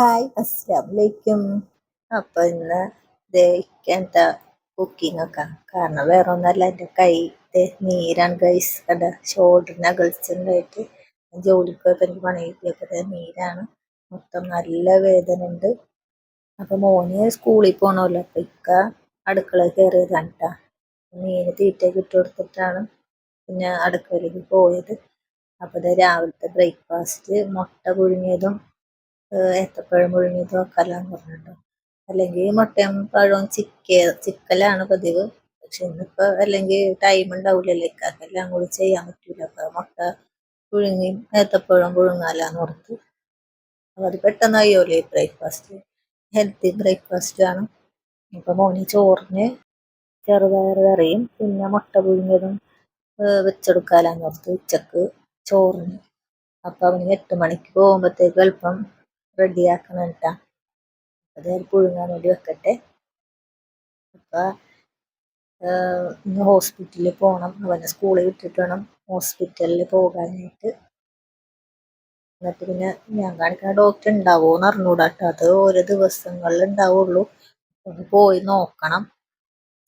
Hi അസ്സാമലൈക്കും അപ്പോൾ ഇന്ന് എന്താ കുക്കിംഗ് ഒക്കെ. കാരണം വേറെ ഒന്നല്ല എന്റെ കൈ നീരാണ് ഗൈസ് കണ്ട ഷോൾഡറിന് അകൽച്ചുണ്ടായിട്ട് ജോലിക്ക് പോയപ്പോൾ എനിക്ക് പണി നീരാണ്. മൊത്തം നല്ല വേദന ഉണ്ട്. അപ്പോൾ മോന് സ്കൂളിൽ പോകണമല്ലോ അപ്പോൾ ഇക്ക അടുക്കള കയറിയതാണ് കേട്ടോ മീന് തീറ്റയൊക്കെ ഇട്ട് കൊടുത്തിട്ടാണ് പിന്നെ അടുക്കളയിലേക്ക് പോയത്. അപ്പോൾ രാവിലത്തെ ബ്രേക്ക്ഫാസ്റ്റ് മുട്ട പുഴുങ്ങിയതും ഏത്തപ്പഴം പുഴുങ്ങിയത് വെക്കാലാന്ന് പറഞ്ഞിട്ടോ അല്ലെങ്കിൽ മുട്ടയും പഴവും ചിക്ക ചിക്കലാണ് പതിവ്. പക്ഷെ ഇന്നിപ്പോൾ അല്ലെങ്കിൽ ടൈം ഉണ്ടാവില്ലല്ലോ ഇക്കാക്കെല്ലാം കൂടി ചെയ്യാൻ പറ്റൂല. അപ്പോൾ മുട്ട പുഴുങ്ങി ഏത്തപ്പഴം പുഴുങ്ങാലാന്ന് ഓർത്ത് അപ്പോൾ അത് പെട്ടെന്ന് കഴിയുമല്ലോ ഈ ബ്രേക്ക്ഫാസ്റ്റ് ഹെൽത്തി ബ്രേക്ക്ഫാസ്റ്റ് ആണ്. അപ്പോൾ മോനി ചോറിന് ചെറുപയർ കറിയും പിന്നെ മുട്ട പുഴുങ്ങിയതും വെച്ചെടുക്കാലാന്ന് ഓർത്ത് ഉച്ചയ്ക്ക് ചോറിന്. അപ്പം അവന് എട്ട് മണിക്ക് പോകുമ്പോഴത്തേക്ക് എളുപ്പം റെഡിയാക്കണം കേട്ടോ അത് പുഴുങ്ങാൻ വേണ്ടി വെക്കട്ടെ. അപ്പം ഇന്ന് ഹോസ്പിറ്റലിൽ പോകണം അവനെ സ്കൂളിൽ വിട്ടിട്ട് വേണം ഹോസ്പിറ്റലിൽ പോകാനായിട്ട്. എന്നിട്ട് പിന്നെ ഞാൻ കാണിക്കുന്ന ഡോക്ടർ ഉണ്ടാവുമോ എന്ന് അറിഞ്ഞൂടാ കേട്ടോ അത് ഓരോ ദിവസങ്ങളിൽ ഉണ്ടാവുള്ളൂ. ഒന്ന് പോയി നോക്കണം.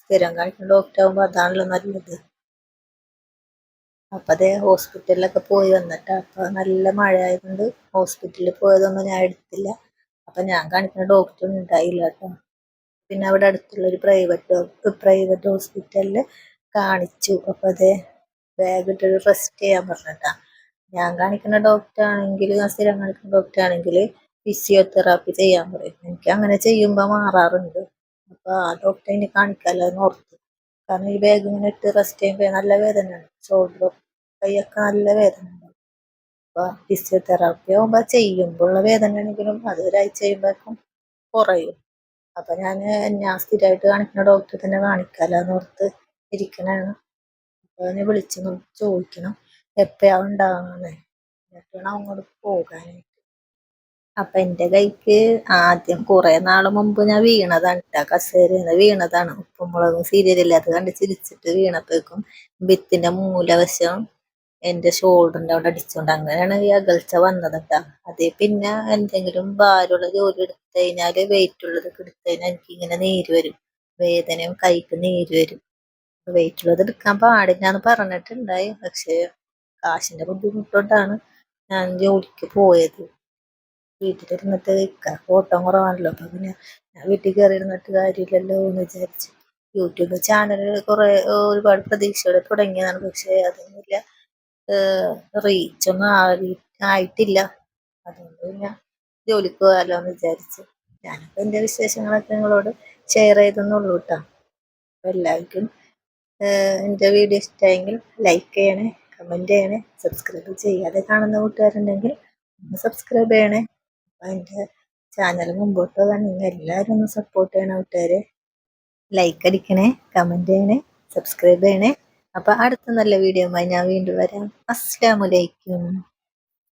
സ്ഥിരം കാണിക്കുന്ന ഡോക്ടർ ആകുമ്പോൾ അതാണല്ലോ നല്ലത്. അപ്പം അതേ ഹോസ്പിറ്റലിലൊക്കെ പോയി വന്നിട്ട്. അപ്പൊ നല്ല മഴ ആയതുകൊണ്ട് ഹോസ്പിറ്റലിൽ പോയതൊന്നും ഞാൻ എടുത്തില്ല. അപ്പം ഞാൻ കാണിക്കുന്ന ഡോക്ടർ ഉണ്ടായില്ല കേട്ടോ പിന്നെ അവിടെ അടുത്തുള്ള ഒരു പ്രൈവറ്റ് പ്രൈവറ്റ് ഹോസ്പിറ്റലിൽ കാണിച്ചു. അപ്പം അതേ ബാഗ് ഇട്ടൊരു റെസ്റ്റ് ചെയ്യാൻ പറഞ്ഞിട്ടാ. ഞാൻ കാണിക്കുന്ന ഡോക്ടർ ആണെങ്കിൽ ഞാൻ സ്ഥിരം കാണിക്കുന്ന ഡോക്ടർ ആണെങ്കിൽ ഫിസിയോതെറാപ്പി ചെയ്യാൻ പറയും. എനിക്ക് അങ്ങനെ ചെയ്യുമ്പോൾ മാറാറുണ്ട്. അപ്പോൾ ആ ഡോക്ടറെ ഇനി കാണിക്കാമല്ലോ എന്ന് ഓർത്തു. കാരണം ഈ ബാഗ് ഇങ്ങനെ ഇട്ട് റെസ്റ്റ് ചെയ്യുമ്പോൾ നല്ല വേദനയാണ് ഷോൾഡറും കൈയൊക്കെ നല്ല വേദന ഉണ്ടാവും അപ്പോൾ ഫിസിയോതെറാപ്പി ആകുമ്പോൾ ചെയ്യുമ്പോഴുള്ള വേദന ആണെങ്കിലും അത് ഒരാഴ്ച ചെയ്യുമ്പോഴേക്കും കുറയും. അപ്പം ഞാൻ ഞാൻ സ്ഥിരമായിട്ട് കാണിക്കുന്ന ഡോക്ടറെ തന്നെ കാണിക്കാമല്ലോ ഓർത്ത് ഇരിക്കണാണ്. അപ്പോൾ അതിനെ വിളിച്ച് ചോദിക്കണം. എപ്പോഴാണ് ഉണ്ടാകുന്നത് എപ്പോഴാണ് അങ്ങോട്ട് പോകാനായിട്ട്. അപ്പൊ എന്റെ കൈക്ക് ആദ്യം കുറെ നാൾ മുമ്പ് ഞാൻ വീണതാണ് കേട്ടോ കസേരന്ന് വീണതാണ്. ഉപ്പും മുളകും സീരിയലില്ല അത് കണ്ട് ചിരിച്ചിട്ട് വീണപ്പോഴേക്കും ഭിത്തിന്റെ മൂലവശം എന്റെ ഷോൾഡറിന്റെ അവിടെ അടിച്ചുകൊണ്ട് അങ്ങനെയാണ് ഈ അകൽച്ച വന്നത് കേട്ടോ അതേ പിന്നെ എന്തെങ്കിലും ഭാരമുള്ള ജോലി എടുത്തു കഴിഞ്ഞാൽ വെയിറ്റ് ഉള്ളതൊക്കെ എടുത്തു കഴിഞ്ഞാൽ എനിക്ക് ഇങ്ങനെ നീര് വരും. വേദനയും കൈക്ക് നീര് വരും. വെയിറ്റ് ഉള്ളത് എടുക്കാൻ പാടില്ല എന്ന് പറഞ്ഞിട്ടുണ്ടായി. പക്ഷെ കാശിന്റെ ബുദ്ധിമുട്ടുകൊണ്ടാണ് ഞാൻ ജോലിക്ക് പോയത്. വീട്ടിലിരുന്നിട്ട് ഓട്ടം കുറവാണല്ലോ. അപ്പം പിന്നെ ഞാൻ വീട്ടിൽ കയറി ഇരുന്നിട്ട് കാര്യമില്ലല്ലോ എന്ന് വിചാരിച്ചു. യൂട്യൂബ് ചാനൽ കുറേ ഒരുപാട് പ്രതീക്ഷയോടെ തുടങ്ങിയതാണ്. പക്ഷേ അതൊന്നുമില്ല. റീച്ചൊന്നും ആയി ആയിട്ടില്ല. അതുകൊണ്ട് പിന്നെ ജോലിക്ക് പോകാമല്ലോ എന്ന് വിചാരിച്ചു. ഞാനിപ്പോൾ എന്റെ വിശേഷങ്ങളൊക്കെ നിങ്ങളോട് ഷെയർ ചെയ്തെന്നുള്ളൂ കേട്ടോ അപ്പം എല്ലാവർക്കും എന്റെ വീഡിയോ ഇഷ്ടമായെങ്കിൽ ലൈക്ക് ചെയ്യണേ കമന്റ് ചെയ്യണേ സബ്സ്ക്രൈബ് ചെയ്യാതെ കാണുന്ന കൂട്ടുകാരുണ്ടെങ്കിൽ സബ്സ്ക്രൈബ് ചെയ്യണേ. എന്റെ ചാനൽ മുമ്പോട്ട് പോകാൻ നിങ്ങൾ എല്ലാവരും ഒന്ന് സപ്പോർട്ട് ചെയ്യണം കൂട്ടുകാരെ. ലൈക്ക് അടിക്കണേ കമന്റ് ചെയ്യണേ സബ്സ്ക്രൈബ് ചെയ്യണേ. അപ്പോൾ അടുത്ത നല്ല വീഡിയോ ഞാൻ വീണ്ടും വരാം. അസ്സാമലൈക്കും